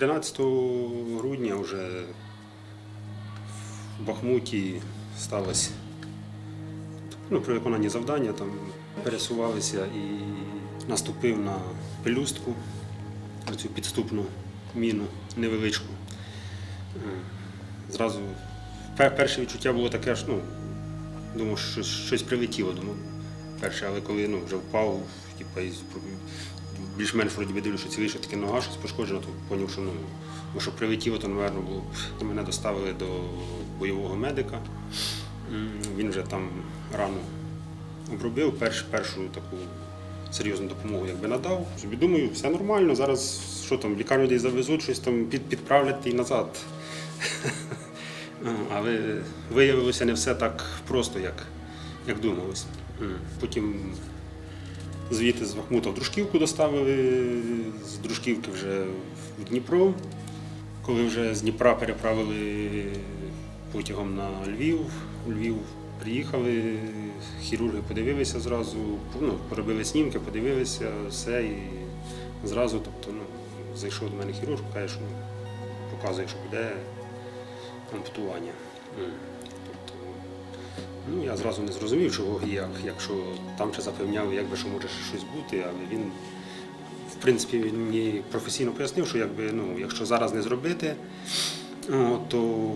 13 грудня вже в Бахмуті сталося ну, при виконанні завдання там пересувалися і наступив на пелюстку, на цю підступну міну невеличку. Зразу перше відчуття було таке, що ну, думав, що щось, прилетіло. Думав, перше, але коли ну, вже впав, типу, більш-менш вроді би дивлюся, що цілий, що нога, щось пошкоджено, то зрозумів, що ну, бо що прилетіло, то, напевно, було б- мене доставили до бойового медика. Він вже там рану обробив, перш, першу таку серйозну допомогу якби надав. Собі думаю, все нормально, зараз що там, лікарню десь завезуть, щось там під, підправлять і назад. Але виявилося не все так просто, як, як думалось. Потім звідти з Бахмута в Дружківку доставили, з Дружківки вже в Дніпро. Коли вже з Дніпра переправили потягом на Львів, у Львів приїхали, хірурги подивилися зразу, ну, поробили снімки, подивилися, все і зразу, тобто, ну, зайшов до мене хірург, каже, що ну, показує, що буде ампутування. Ну, я зразу не зрозумів, чого і як, якщо там ще як якби, що може щось бути, але він в принципі, він мені професійно пояснив, що якби, ну, якщо зараз не зробити, то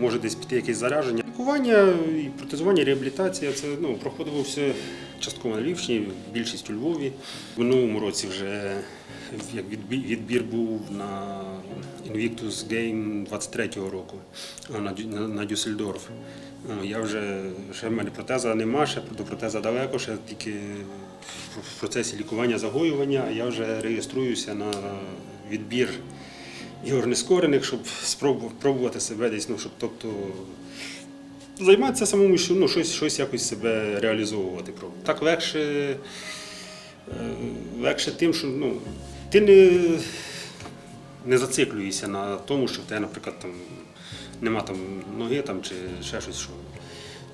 може десь піти якесь зараження. Лікування і протезування, реабілітація це ну, проходило все частково на Львівщині, більшість у Львові. В минулому році вже як відбір був на Invictus Game 23-го року на, Дю- на, на Дюссельдорф. Я вже ще в мене протеза нема, ще до протеза далеко, ще тільки в процесі лікування загоювання. Я вже реєструюся на відбір ігор нескорених, щоб спробувати себе десь, ну, щоб тобто. Займатися самому, ну, щось, щось якось себе реалізовувати. Так легше, е, легше тим, що ну, ти не, не зациклюєшся на тому, що в тебе, наприклад, там, нема там, ноги там, чи ще щось. Що.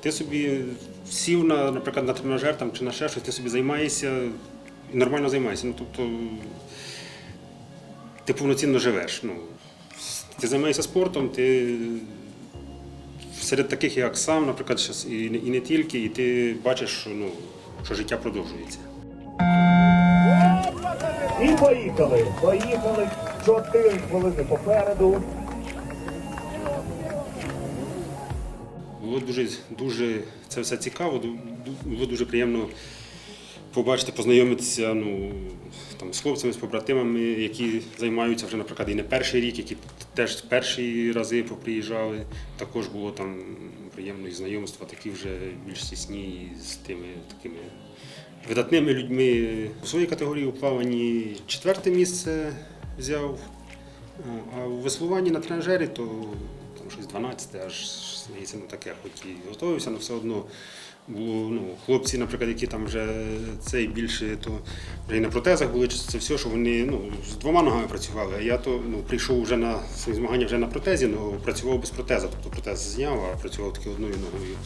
Ти собі сів, на, наприклад, на тренажер там, чи на ще щось, ти собі займаєшся і нормально займаєшся. Ну, тобто, ти повноцінно живеш. Ну, ти займаєшся спортом, ти серед таких, як сам, наприклад, зараз і, не- і не тільки, і ти бачиш, що, ну, що життя продовжується. І поїхали. Поїхали. Чотири хвилини попереду. Було дуже, дуже це все цікаво, було дуже приємно побачити, познайомитися ну, там, з хлопцями, з побратимами, які займаються вже, наприклад, і не перший рік, які теж перші рази поприїжджали. Також було там приємно і знайомства, такі вже більш тісні з тими такими видатними людьми. У своїй категорії у плаванні четверте місце взяв. А у веслуванні на тренажері то щось 12, аж здається, ну таке, хоч і готувався, але все одно було ну, хлопці, наприклад, які там вже цей більше, то вже і на протезах були, це все, що вони ну, з двома ногами працювали. А я то ну, прийшов вже на змагання вже на протезі, але працював без протеза. Тобто протез зняв, а працював тільки одною ногою.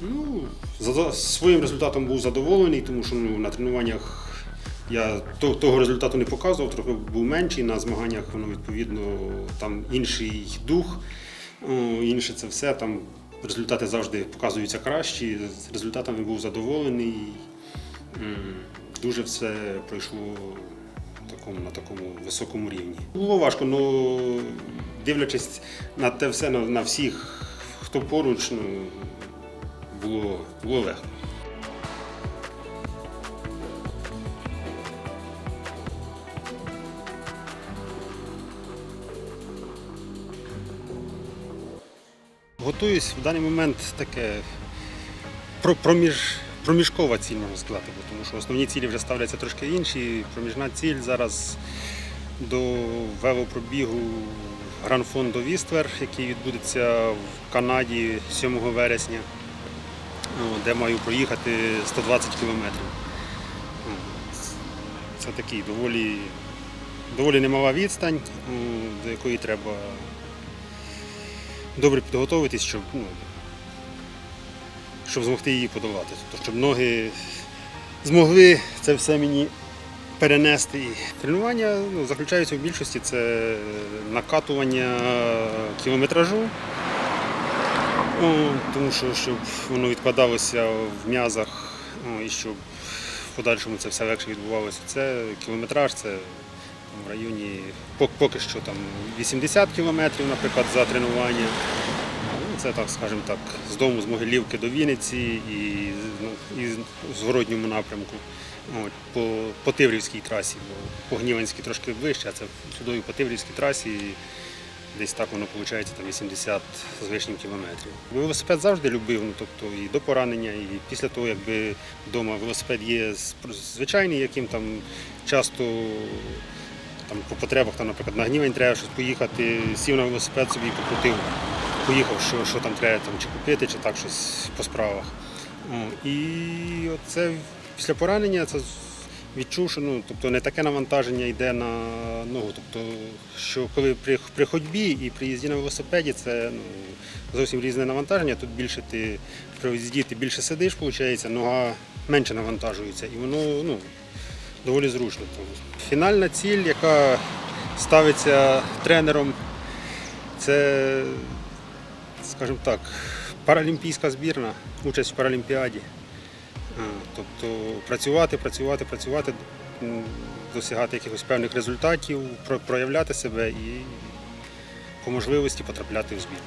Ну, за своїм результатом був задоволений, тому що ну, на тренуваннях я того результату не показував, трохи був менший. На змаганнях воно відповідно там інший дух, інше це все. Там результати завжди показуються кращі. З результатами був задоволений. Дуже все пройшло такому, на такому високому рівні. Було важко, але дивлячись на те все, на, на всіх, хто поруч, ну, було, було легко. Готуюсь в даний момент таке проміж, проміжкова ціль, можна сказати, тому що основні цілі вже ставляться трошки інші. Проміжна ціль зараз до велопробігу Гранфондо Віствер, який відбудеться в Канаді 7 вересня, де маю проїхати 120 кілометрів. Це такий доволі, доволі немала відстань, до якої треба добре підготуватись, щоб, ну, щоб змогти її подолати. Тобто, щоб ноги змогли це все мені перенести. Тренування ну, заключаються в більшості це накатування кілометражу, О, тому що щоб воно відкладалося в м'язах о, і щоб в подальшому це все легше відбувалося. Це кілометраж, це в районі поки що там 80 кілометрів, наприклад, за тренування. Ну, Це так, скажімо так, з дому з Могилівки до Вінниці і, ну, і в зворотньому напрямку. От, по, по Тиврівській трасі, бо по Гніванській трошки ближче, а це сюди по Тиврівській трасі. і Десь так воно виходить там 80 з лишнім кілометрів. Велосипед завжди любив, ну тобто і до поранення, і після того, якби вдома велосипед є звичайний, яким там часто там, по потребах, там, наприклад, на гнівень треба щось поїхати, сів на велосипед собі і покрутив, поїхав, що, що там треба, там, чи купити, чи так щось по справах. І оце після поранення це відчув, що ну, тобто не таке навантаження йде на ногу. Тобто, що коли при, при ходьбі і при їзді на велосипеді це ну, зовсім різне навантаження. Тут більше ти при їзді ти більше сидиш, виходить, нога менше навантажується. І воно ну, доволі зручно. Фінальна ціль, яка ставиться тренером, це, скажімо так, паралімпійська збірна, участь в Паралімпіаді. Тобто працювати, працювати, працювати, досягати якихось певних результатів, проявляти себе і по можливості потрапляти в збірну.